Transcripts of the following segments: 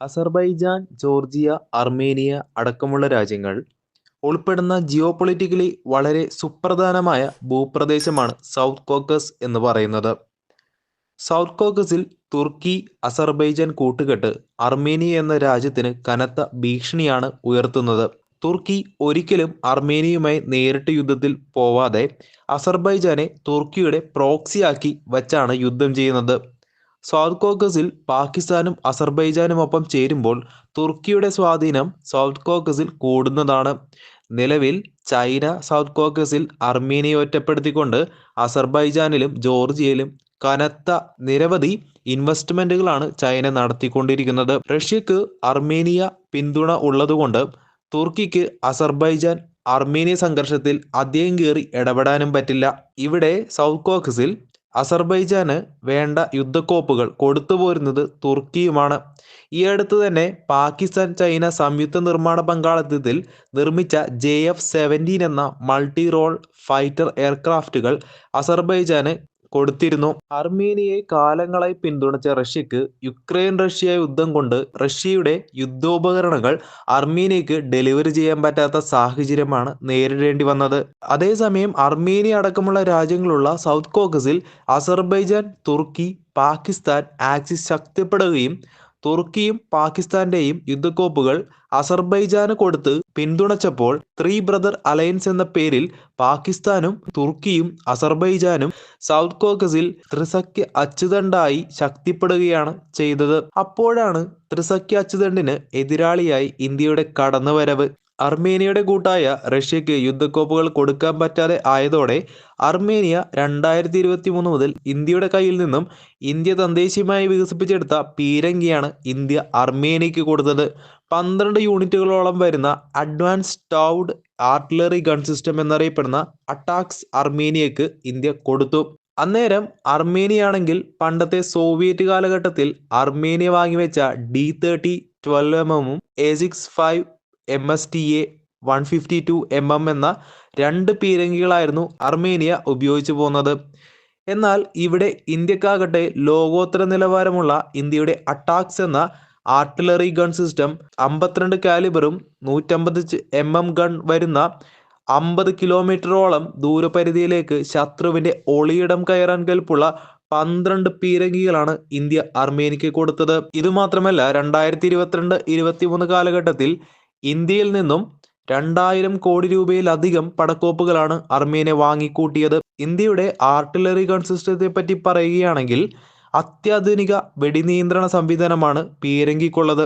Azerbaijan Georgia Armenia അടക്കമുള്ള രാജ്യങ്ങൾ ഉൾപ്പെടുന്ന ജിയോപൊളിറ്റിക്കലി വളരെ സുപ്രധാനമായ ഭൂപ്രദേശമാണ് സൗത്ത് കോക്കസ് എന്ന് പറയുന്നത്. സൗത്ത് കോക്കസിൽ തുർക്കി അസർബൈജാൻ കൂട്ടുകെട്ട് അർമേനിയ എന്ന രാജ്യത്തിന് കനത്ത ഭീഷണിയാണ് ഉയർത്തുന്നത്. തുർക്കി ഒരിക്കലും അർമേനിയയുമായി നേരിട്ട് യുദ്ധത്തിൽ പോവാതെ അസർബൈജാനെ തുർക്കിയുടെ പ്രോക്സിയാക്കി വച്ചാണ് യുദ്ധം ചെയ്യുന്നത്. സൗത്ത് കോക്കസിൽ പാകിസ്ഥാനും അസർബൈജാനുമൊപ്പം ചേരുമ്പോൾ തുർക്കിയുടെ സ്വാധീനം സൗത്ത് കോക്കസിൽ കൂടുന്നതാണ്. നിലവിൽ ചൈന സൗത്ത് കോക്കസിൽ അർമീനിയെ ഒറ്റപ്പെടുത്തിക്കൊണ്ട് അസർബൈജാനിലും ജോർജിയയിലും കനത്ത നിരവധി ഇൻവെസ്റ്റ്മെന്റുകളാണ് ചൈന നടത്തിക്കൊണ്ടിരിക്കുന്നത്. റഷ്യക്ക് അർമേനിയ പിന്തുണ ഉള്ളതുകൊണ്ട് തുർക്കിക്ക് അസർബൈജാൻ അർമേനിയ സംഘർഷത്തിൽ അധികം കയറി ഇടപെടാനും പറ്റില്ല. ഇവിടെ സൗത്ത് കോക്കസിൽ അസർബൈജാന് വേണ്ട യുദ്ധക്കോപ്പുകൾ കൊടുത്തുപോരുന്നത് തുർക്കിയുമാണ്. ഈ അടുത്ത് തന്നെ പാകിസ്ഥാൻ ചൈന സംയുക്ത നിർമ്മാണ പങ്കാളിത്തത്തിൽ നിർമ്മിച്ച ജെ എഫ് സെവന്റീൻ എന്ന മൾട്ടി റോൾ ഫൈറ്റർ എയർക്രാഫ്റ്റുകൾ അസർബൈജാന് കൊടുത്തിരുന്നു. അർമേനിയയെ കാലങ്ങളായി പിന്തുണച്ച റഷ്യക്ക് യുക്രൈൻ റഷ്യ യുദ്ധം കൊണ്ട് റഷ്യയുടെ യുദ്ധോപകരണങ്ങൾ അർമേനിയക്ക് ഡെലിവറി ചെയ്യാൻ പറ്റാത്ത സാഹചര്യമാണ് നേരിടേണ്ടി വന്നത്. അതേസമയം അർമേനിയ അടക്കമുള്ള രാജ്യങ്ങളുള്ള സൗത്ത് കോക്കസിൽ അസർബൈജാൻ തുർക്കി പാകിസ്ഥാൻ ആക്സിസ് ശക്തിപ്പെടുകയും തുർക്കിയും പാകിസ്ഥാന്റെയും യുദ്ധക്കോപ്പുകൾ അസർബൈജാന് കൊടുത്ത് പിന്തുണച്ചപ്പോൾ ത്രീ ബ്രദർ അലയൻസ് എന്ന പേരിൽ പാകിസ്ഥാനും തുർക്കിയും അസർബൈജാനും സൗത്ത് കോക്കസിൽ ത്രിസഖ്യ അച്ചുതണ്ടായി ശക്തിപ്പെടുകയാണ് ചെയ്തത്. അപ്പോഴാണ് ത്രിസഖ്യ അച്ചുതണ്ടിന് എതിരാളിയായി ഇന്ത്യയുടെ കടന്നുവരവ്. അർമേനിയയുടെ കൂട്ടായ റഷ്യക്ക് യുദ്ധക്കോപ്പുകൾ കൊടുക്കാൻ പറ്റാതെ ആയതോടെ അർമേനിയ രണ്ടായിരത്തി ഇരുപത്തി മൂന്ന് മുതൽ ഇന്ത്യയുടെ കയ്യിൽ നിന്നും ഇന്ത്യ തദ്ദേശീയമായി വികസിപ്പിച്ചെടുത്ത പീരങ്കിയാണ് ഇന്ത്യ അർമേനിയക്ക് കൊടുത്തത്. പന്ത്രണ്ട് യൂണിറ്റുകളോളം വരുന്ന advance towed artillery gun system എന്നറിയപ്പെടുന്ന അറ്റാക്സ് അർമേനിയക്ക് ഇന്ത്യ കൊടുത്തു. അന്നേരം അർമേനിയാണെങ്കിൽ പണ്ടത്തെ സോവിയറ്റ് കാലഘട്ടത്തിൽ അർമേനിയ വാങ്ങിവെച്ച ഡി തേർട്ടി ട്വൽവ് എം എമ്മും A six five M S T A one fifty two M M എന്ന രണ്ട് പീരങ്കികളായിരുന്നു അർമേനിയ ഉപയോഗിച്ചു പോകുന്നത് എന്നാൽ ഇവിടെ ഇന്ത്യക്കാകട്ടെ ലോകോത്തര നിലവാരമുള്ള ഇന്ത്യയുടെ അട്ടാക്സ് എന്ന ആർട്ടിലറി ഗൺ സിസ്റ്റം അമ്പത്തിരണ്ട് കാലിബറും നൂറ്റമ്പത് എം എം ഗൺ വരുന്ന അമ്പത് കിലോമീറ്ററോളം ദൂരപരിധിയിലേക്ക് ശത്രുവിന്റെ ഒളിയിടം കയറാൻ കൽപ്പുള്ള പന്ത്രണ്ട് പീരങ്കികളാണ് ഇന്ത്യ അർമേനിക്ക് കൊടുത്തത്. ഇതുമാത്രമല്ല രണ്ടായിരത്തി ഇരുപത്തിരണ്ട് ഇരുപത്തിമൂന്ന് കാലഘട്ടത്തിൽ ഇന്ത്യയിൽ നിന്നും രണ്ടായിരം കോടി രൂപയിലധികം പടക്കോപ്പുകളാണ് അർമേനിയ വാങ്ങിക്കൂട്ടിയത്. ഇന്ത്യയുടെ ആർട്ടിലറി ഗൺ സിസ്റ്റത്തെ പറ്റി പറയുകയാണെങ്കിൽ അത്യാധുനിക വെടിനിയന്ത്രണ സംവിധാനമാണ് പീരങ്കിക്കുള്ളത്.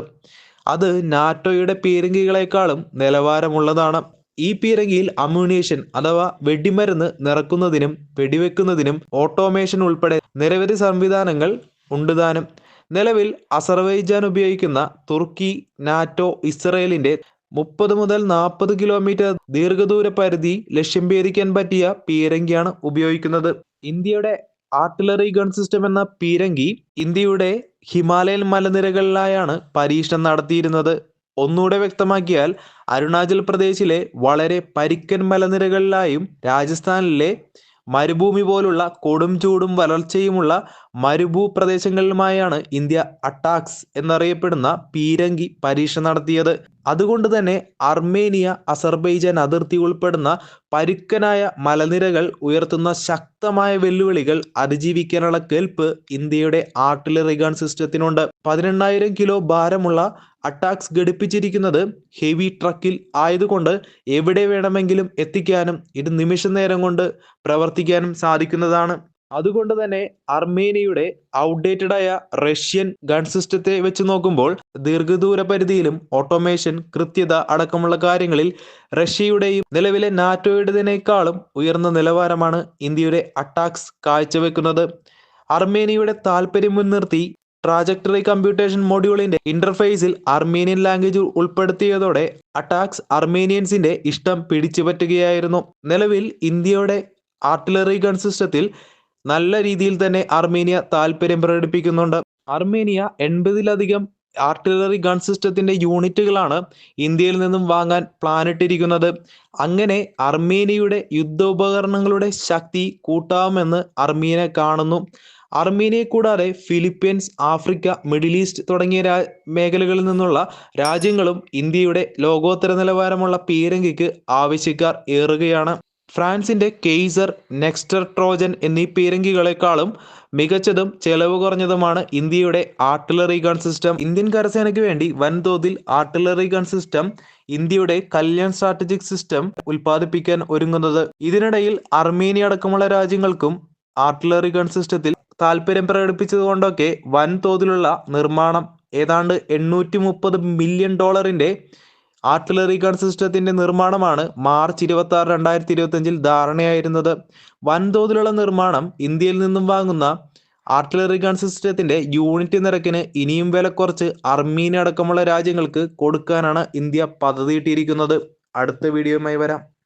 അത് നാറ്റോയുടെ പീരങ്കികളെക്കാളും നിലവാരമുള്ളതാണ്. ഈ പീരങ്കിയിൽ അമ്യൂണേഷൻ അഥവാ വെടിമരുന്ന് നിറക്കുന്നതിനും വെടിവെക്കുന്നതിനും ഓട്ടോമേഷൻ ഉൾപ്പെടെ നിരവധി സംവിധാനങ്ങൾ ഉണ്ട് താനും. നിലവിൽ അസർബൈജാൻ ഉപയോഗിക്കുന്ന തുർക്കി നാറ്റോ ഇസ്രയേലിന്റെ മുപ്പത് മുതൽ നാൽപ്പത് കിലോമീറ്റർ ദീർഘദൂര പരിധി ലക്ഷ്യം ഭേദിക്കാൻ പറ്റിയ പീരങ്കിയാണ് ഉപയോഗിക്കുന്നത്. ഇന്ത്യയുടെ ആർട്ടിലറി ഗൺ സിസ്റ്റം എന്ന പീരങ്കി ഇന്ത്യയുടെ ഹിമാലയൻ മലനിരകളിലായാണ് പരീക്ഷണം നടത്തിയിരുന്നത്. ഒന്നുകൂടെ വ്യക്തമാക്കിയാൽ അരുണാചൽ പ്രദേശിലെ വളരെ പരിക്കൻ മലനിരകളിലായും രാജസ്ഥാനിലെ മരുഭൂമി പോലുള്ള കൊടും ചൂടും വരൾച്ചയുമുള്ള മരുഭൂ പ്രദേശങ്ങളിലുമായാണ് ഇന്ത്യ അട്ടാക്സ് എന്നറിയപ്പെടുന്ന പീരങ്കി പരീക്ഷ നടത്തിയത്. അതുകൊണ്ട് തന്നെ അർമേനിയ അസർബൈജാൻ അതിർത്തി ഉൾപ്പെടുന്ന പരുക്കനായ മലനിരകൾ ഉയർത്തുന്ന ശക്തമായ വെല്ലുവിളികൾ അതിജീവിക്കാനുള്ള കെൽപ്പ് ഇന്ത്യയുടെ ആർട്ടിലറി ഗൺ സിസ്റ്റത്തിനുണ്ട്. പതിനെണ്ണായിരം കിലോ ഭാരമുള്ള അറ്റാക്സ് ഘടിപ്പിച്ചിരിക്കുന്നത് ഹെവി ട്രക്കിൽ ആയതുകൊണ്ട് എവിടെ വേണമെങ്കിലും എത്തിക്കാനും ഇത് നിമിഷ നേരം കൊണ്ട് പ്രവർത്തിക്കാനും സാധിക്കുന്നതാണ്. അതുകൊണ്ട് തന്നെ അർമേനിയയുടെ ഔട്ട്ഡേറ്റഡ് ആയ റഷ്യൻ ഗൺ സിസ്റ്റത്തെ വെച്ച് നോക്കുമ്പോൾ ദീർഘദൂര പരിധിയിലും ഓട്ടോമേഷൻ കൃത്യത അടക്കമുള്ള കാര്യങ്ങളിൽ റഷ്യയുടെയും നിലവിലെ നാറ്റോയുടേതിനേക്കാളും ഉയർന്ന നിലവാരമാണ് ഇന്ത്യയുടെ അറ്റാക്സ് കാഴ്ചവെക്കുന്നത്. അർമേനിയയുടെ താല്പര്യം മുൻനിർത്തി ട്രാജക്ടറി കമ്പ്യൂട്ടേഷൻ മോഡ്യൂളിന്റെ ഇന്റർഫേസിൽ അർമേനിയൻ ലാംഗ്വേജ് ഉൾപ്പെടുത്തിയതോടെ അറ്റാക്സ് അർമേനിയൻസിന്റെ ഇഷ്ടം പിടിച്ചുപറ്റുകയായിരുന്നു. നിലവിൽ ഇന്ത്യയുടെ ആർട്ടിലറി ഗൺ സിസ്റ്റത്തിൽ നല്ല രീതിയിൽ തന്നെ അർമേനിയ താല്പര്യം പ്രകടിപ്പിക്കുന്നുണ്ട്. അർമേനിയ എൺപതിലധികം ആർട്ടിലറി ഗൺ സിസ്റ്റത്തിന്റെ യൂണിറ്റുകളാണ് ഇന്ത്യയിൽ നിന്നും വാങ്ങാൻ പ്ലാനിട്ടിരിക്കുന്നത് അങ്ങനെ അർമേനിയയുടെ യുദ്ധോപകരണങ്ങളുടെ ശക്തി കൂട്ടാമെന്ന് അർമേനിയ കാണുന്നു. അർമീനിയെ കൂടാതെ ഫിലിപ്പീൻസ് ആഫ്രിക്ക മിഡിൽ ഈസ്റ്റ് തുടങ്ങിയ മേഖലകളിൽ നിന്നുള്ള രാജ്യങ്ങളും ഇന്ത്യയുടെ ലോകോത്തര നിലവാരമുള്ള പീരങ്കിക്ക് ആവശ്യക്കാർ ഏറുകയാണ്. ഫ്രാൻസിന്റെ കെയ്സർ നെക്സ്റ്റർ ട്രോജൻ എന്നീ പീരങ്കികളെക്കാളും മികച്ചതും ചെലവ് കുറഞ്ഞതുമാണ് ഇന്ത്യയുടെ ആർട്ടിലറി ഗൺ സിസ്റ്റം. ഇന്ത്യൻ കരസേനയ്ക്ക് വേണ്ടി വൻതോതിൽ ആർട്ടിലറി ഗൺ സിസ്റ്റം ഇന്ത്യയുടെ കല്യാൺ സ്ട്രാറ്റജിക് സിസ്റ്റം ഉൽപ്പാദിപ്പിക്കാൻ ഒരുങ്ങുന്നത്. ഇതിനിടയിൽ അർമേനിയ അടക്കമുള്ള രാജ്യങ്ങൾക്കും ആർട്ടിലറി ഗൺ സിസ്റ്റത്തിൽ താല്പര്യം പ്രകടിപ്പിച്ചതുകൊണ്ടൊക്കെ വൻതോതിലുള്ള നിർമ്മാണം ഏതാണ്ട് എണ്ണൂറ്റി മുപ്പത് മില്യൺ ഡോളറിന്റെ ആർട്ടിലറി ഗൺ സിസ്റ്റത്തിന്റെ നിർമ്മാണമാണ് മാർച്ച് ഇരുപത്തി ആറ് രണ്ടായിരത്തി ഇരുപത്തി ധാരണയായിരുന്നത്. വൻതോതിലുള്ള നിർമ്മാണം ഇന്ത്യയിൽ നിന്നും വാങ്ങുന്ന ആർട്ടിലറി ഗൺ സിസ്റ്റത്തിന്റെ യൂണിറ്റ് നിരക്കിന് ഇനിയും വില കുറച്ച് അർമീനിയ അടക്കമുള്ള രാജ്യങ്ങൾക്ക് കൊടുക്കാനാണ് ഇന്ത്യ പദ്ധതിയിട്ടിരിക്കുന്നത്. അടുത്ത വീഡിയോയുമായി വരാം.